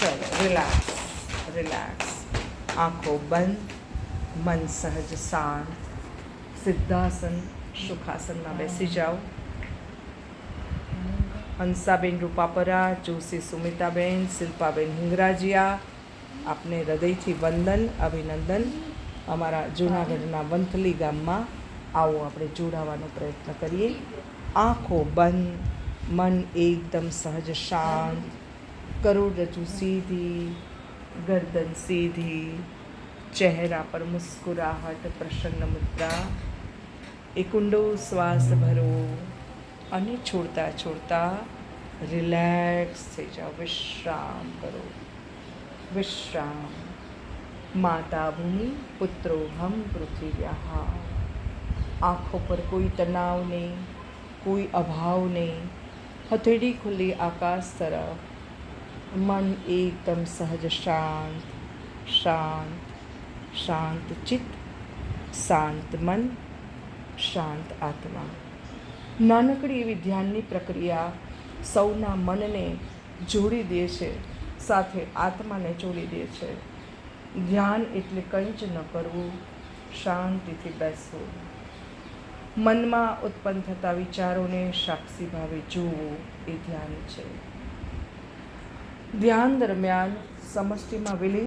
ચલો relax relax આંખો બંધ, મન સહજ શાંત. સિદ્ધાસન, સુખાસનમાં બેસી જાઓ. હંસાબેન રૂપાપરા, જોશી સુમિતાબેન, શિલ્પાબેન હિંગરાજિયા, આપને હૃદયથી વંદન, અભિનંદન. અમારા જૂનાગઢના વંથલી ગામમાં આવો આપણે જોડાવાનો પ્રયત્ન કરીએ. આંખો બંધ, મન એકદમ સહજ શાંત. કરોડરજ્જુ સીધી ગરદન સીધી ચહેરા પર મુસ્કુરાહટ પ્રસન્ન મુદ્રા એક ઊંડો શ્વાસ ભરો અને છોડતા છોડતા રિલેક્સ થઈ જાઓ વિશ્રામ કરો વિશ્રામ માતા ભૂમિ પુત્રો હમ પૃથ્વીવ્યાહ આંખો પર કોઈ તણાવ નહીં કોઈ અભાવ નહીં હથેળી ખુલ્લી આકાશ તરફ મન એકદમ સહજ શાંત શાંત શાંત ચિત્ત શાંત મન શાંત આત્મા નાનકડી એવી ધ્યાનની પ્રક્રિયા સૌના મનને જોડી દે છે, સાથે આત્માને જોડી દે છે. ધ્યાન એટલે જ ન કરવું, શાંતિથી બેસવું. મનમાં ઉત્પન્ન થતા વિચારોને સાક્ષી ભાવે જોવું એ ધ્યાન છે. ધ્યાન દરમિયાન સમષ્ટિમાં વિલીન